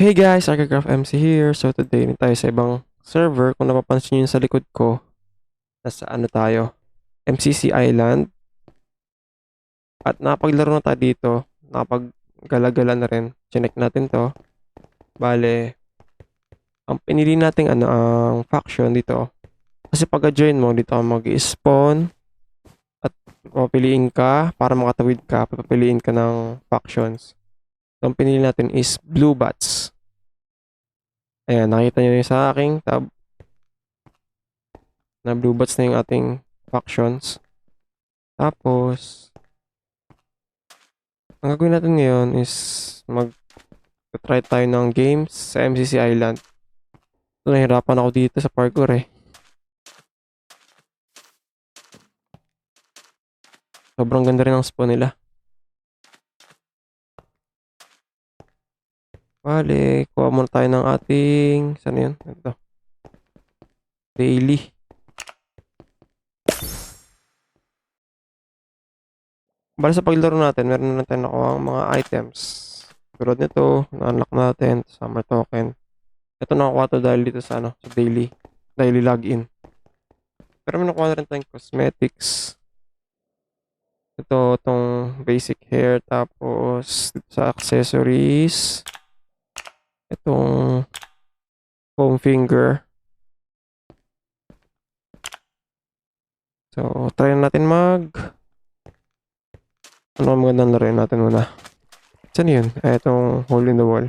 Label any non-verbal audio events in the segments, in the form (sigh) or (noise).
Hey guys, Archicraft MC here. So today din tayo sa ibang server. Kung napapansin nyo sa likod ko, nasa ano tayo? MCC Island. At napaglaro na tayo dito. Napaggala-gala na rin. Chinek natin to. Bale, ang pinili nating ano, ang faction dito. Kasi pag join mo, dito ka mag-spawn. At papiliin ka, para makatawid ka, papiliin ka ng factions. So, ang pinili natin is Blue Bats. Ayan, nakita nyo yun sa aking tab. Na Blue Bats na yung ating factions. Tapos, ang gagawin natin ngayon is mag try tayo ng games sa MCC Island. So, nahirapan ako dito sa parkour eh. Sobrang ganda rin ang spawn nila. Bale, kuha muna tayo ng ating... Saan yun? Ito. Daily. Bale sa paglaro natin, meron na natin nakuha ang mga items. Tulad nito, na-unlock natin, summer token. Ito nakakuha to dahil dito sa ano, sa daily. Daily login. Pero may nakuha na rin tayong cosmetics. Ito, itong basic hair. Tapos, sa accessories itong foam finger. So, try natin mag ano ang magandang laruin natin muna. Saan yun? Eh, itong hole in the wall.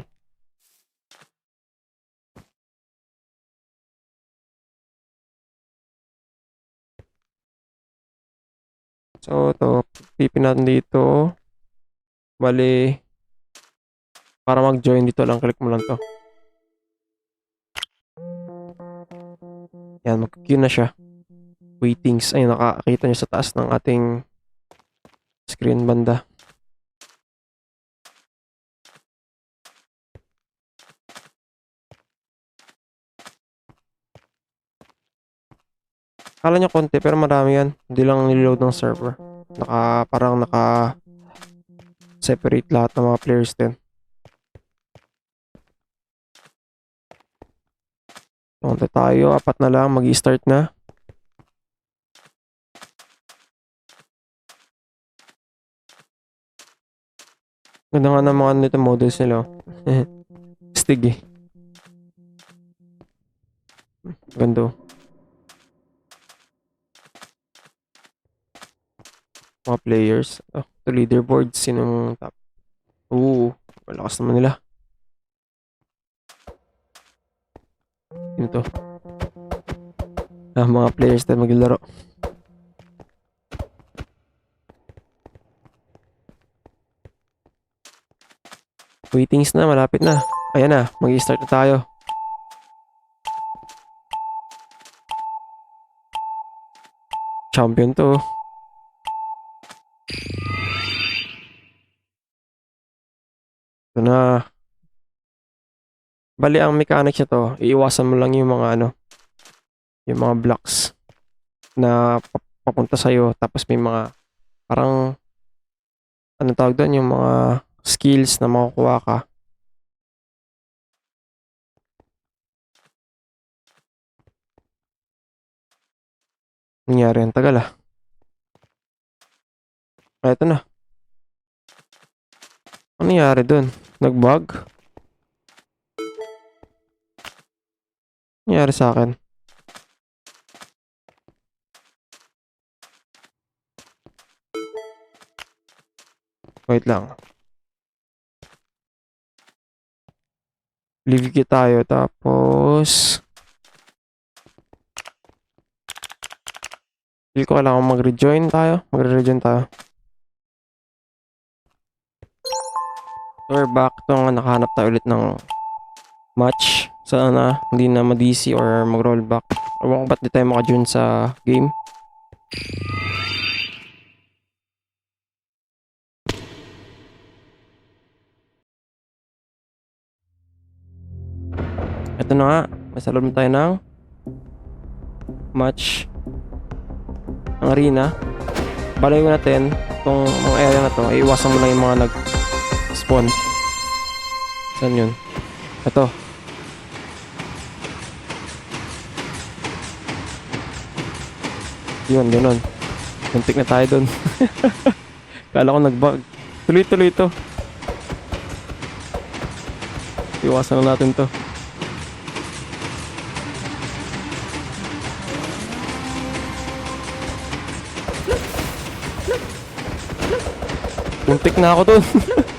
So, ito. Pipin natin dito. Bali, para mag-join dito lang, click mo lang to. Yan, mag-queue na siya. Waitings. Ayun, nakakita nyo sa taas ng ating screen banda. Kala nyo konti, pero marami yan. Hindi lang niload ng server. Naka, parang naka separate lahat ng mga players din. Punta tayo, apat na lang, mag start na. Ganda nga ng mga nito models nila. oh. (laughs) Stig eh. Ganda. oh. Mga players. Oh, to leaderboard. Sinong top? Oo, malakas naman nila. Sino to? Ah, mga players tayo maglaro. Waitings na, malapit na. Ayan na, mag-start na tayo. Champion to. Ito na. Bali, ang mechanics niya to, iiwasan mo lang yung mga ano, yung mga blocks na pap- papunta sa'yo. Tapos may mga, parang, ano tawag doon, yung mga skills na makukuha ka. Nangyari, ang tagal ah. Ah, ito na. Ano nangyari doon? Nag-bug? Nangyari sa akin? Wait lang. Leave kit tayo tapos Feel ko kailangan mag-rejoin tayo. Magre-rejoin tayo. So we're back. Ito nga nakahanap tayo ulit ng match. Sana hindi na ma-DC or mag-rollback. Ewan ko ba't di tayo maka-join sa game. Ito na nga. May salon tayo ng match ang arena. Balay natin itong mga area na to. Iiwasan mo lang yung mga nag-spawn. Saan yun? Ito. Yun, ganun. Muntik na tayo dun. (laughs) Kala ko nag-bug. Tuloy-tuloy ito. Iwasan na natin to. Muntik na ako dun. (laughs)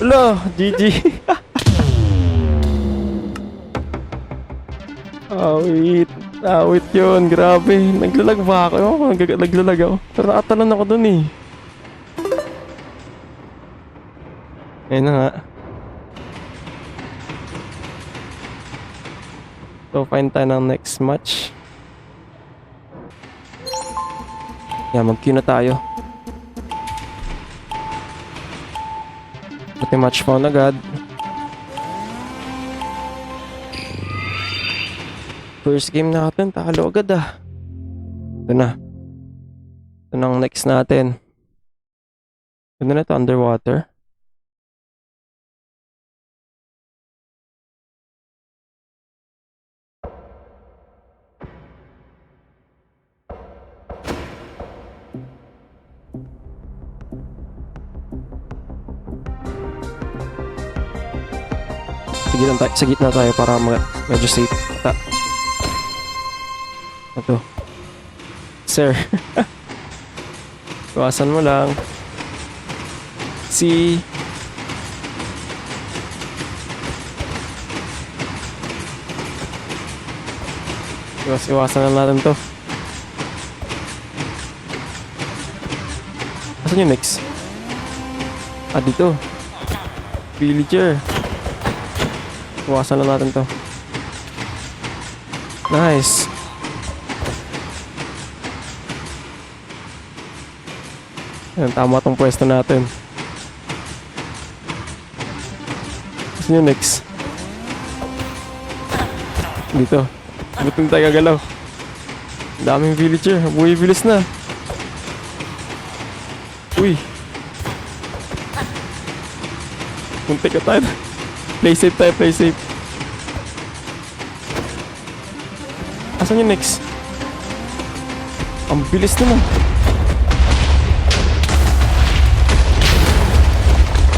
Wala, GG. (laughs) Awit. Awit yun, grabe. Naglalag ba ako? Ewan ko, nag- naglalag ako. Pero nakatalon ako dun eh. Ayun na nga. So, find tayo ng next match. Yan, mag-queue na tayo. Pati match found agad. First game natin, talo agad ah. Ito na. Ito na ang next natin. Ito na ito, underwater. Sige lang tayo, sa gitna tayo para medyo safe. Ta ito. Sir. (laughs) Iwasan mo lang. Si... Iwas, iwasan na natin to. Asan yung next? Ah, dito. Villager. Iwasan na natin to. Nice. Yan, tama tong pwesto natin. Yung next? Dito. Buting tayo gagalaw. Daming villager. Buhay bilis na. Uy. Muntik ka tayo. Play safe tayo, play safe. Asan yung next? Ang bilis naman.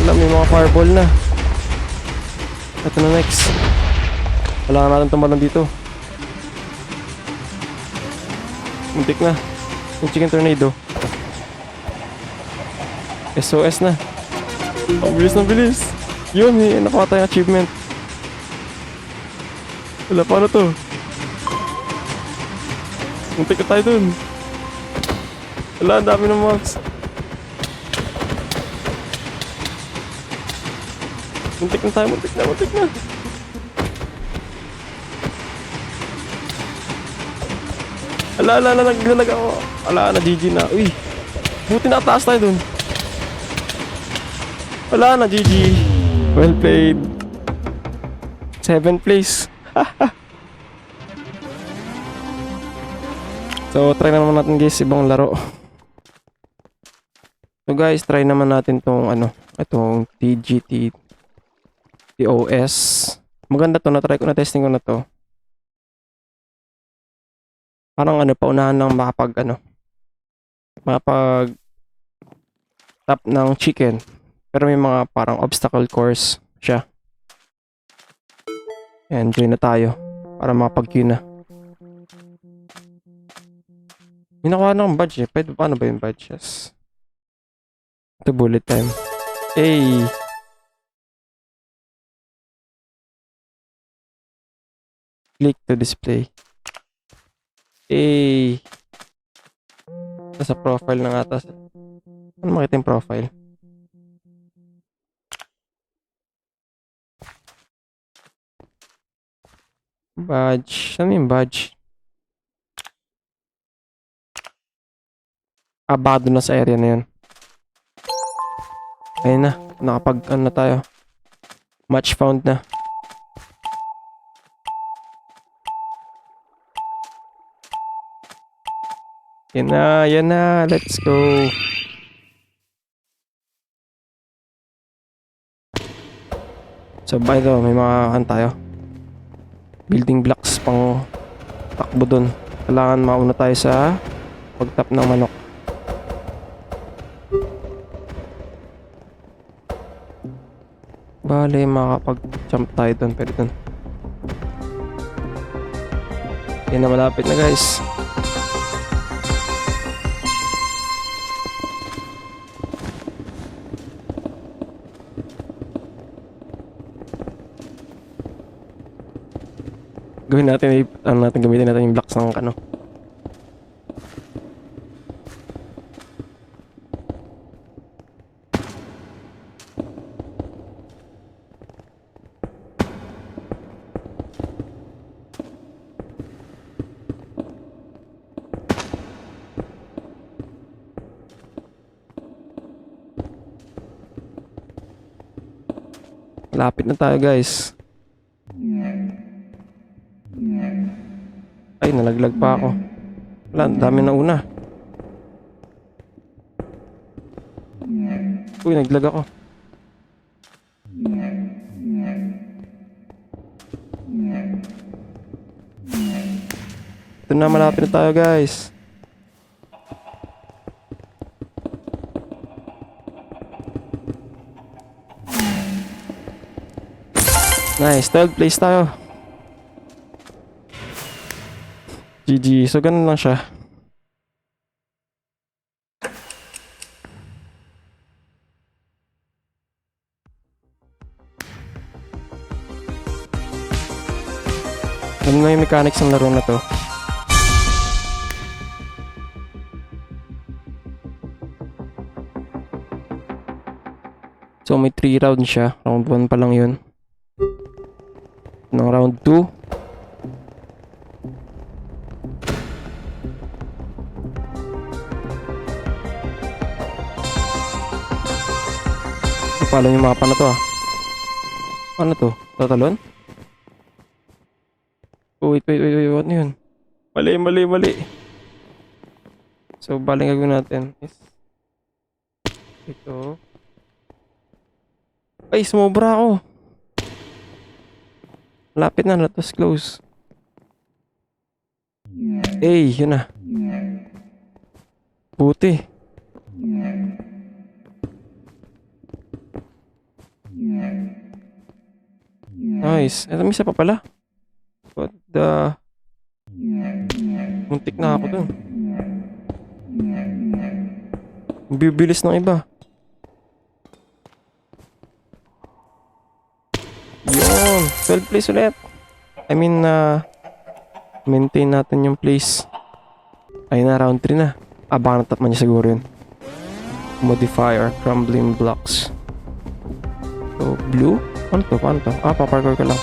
Wala, may mga fireball na. Ito na next. Kailangan natin tumalon dito. Muntik na. Yung chicken tornado. SOS na. Ang bilis na bilis. Yun, eh, nakuha tayong achievement. Wala, paano to? Muntik na tayo dun. Wala, ang dami ng mobs. Muntik na tayo, muntik na, muntik na. Ala, ala, ala, naglalag ako. Ala, na GG na. Uy, buti nakataas tayo dun. Wala na, GG. Well played. Seven place. (laughs) so, try naman natin guys ibang laro. (laughs) So guys, try naman natin tong ano, itong TGT TOS. Maganda to, na-try ko na testing ko na to. Parang ano, paunahan lang makapag ano, makapag tap ng chicken. Pero may mga parang obstacle course siya. Ayan, join na tayo. Para makapag-queue na. May nakuha ng badge eh. Pwede, paano ba yung badges? Ito bullet time. Hey! Click to display. Hey! Nasa profile na nga. Ano makita yung profile? Badge. Ano yung badge? Abado na sa area na yun. Ayun na. Nakapag ano na tayo. Match found na. Yan na, yan na. Let's go. So, by the way, may mga ano tayo. Building blocks pang takbo dun. Kailangan mauna tayo sa pagtap ng manok. Bale, makakapag-jump tayo dun. Pwede dun. Yan na malapit na guys. Gawin natin, ano natin, gamitin natin yung blocks ng ano. Lapit na tayo guys. Nalaglag pa ako. Wala, dami na una. Uy, naglag ako. Ito na, malapit na tayo guys. Nice, 12 place tayo. GG. So, ganun lang siya. Ganun lang yung mechanics ng laro na to. So, may 3 rounds siya. Round 1 pa lang yun. Ng round 2, Follow yung mapa na to ah. Ano to? Tatalon? Oh, wait, wait, wait, wait, what na yun? Mali, mali, mali. So, baling gagawin natin is ito. Ay, sumobra ako. Lapit na, let us close. Hey, yun na. Buti. Nice. Eto, may isa pa pala. What the... Muntik na ako dun. Bibilis ng iba. Yun. 12 place ulit. I mean, uh, maintain natin yung place. Ayun na, round 3 na. Ah, baka natap man niya siguro yun. Modify our crumbling blocks. So, blue? Ano to? Paano to? Ah, paparkour ka lang.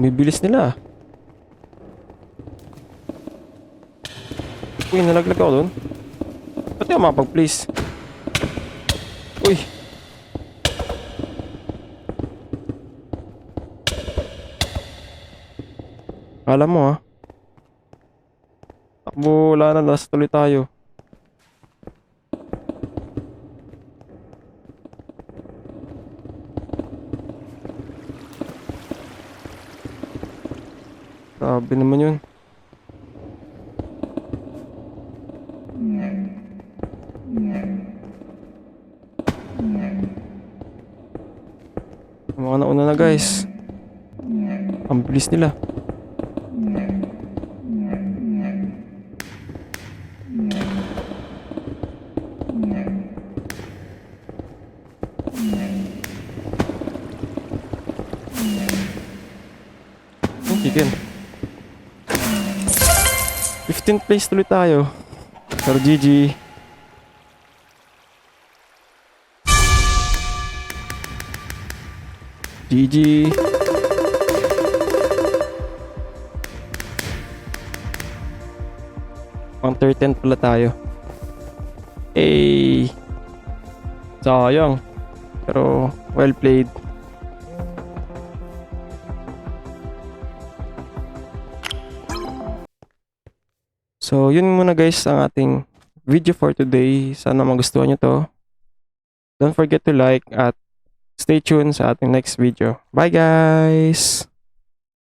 Bibilis nila ah. Uy, nalaglag ako doon. Ba't di ako Alam mo ah. Takbo, wala na, last tuloy tayo. Grabe naman yun. Mga nauna na guys. Ang bilis nila. Chicken. 15th place tuloy tayo. Pero GG. GG. Pang 13th pala tayo. Eh. Sayang. Pero well played. So, yun muna guys ang ating video for today. Sana magustuhan nyo to. Don't forget to like at stay tuned sa ating next video. Bye guys!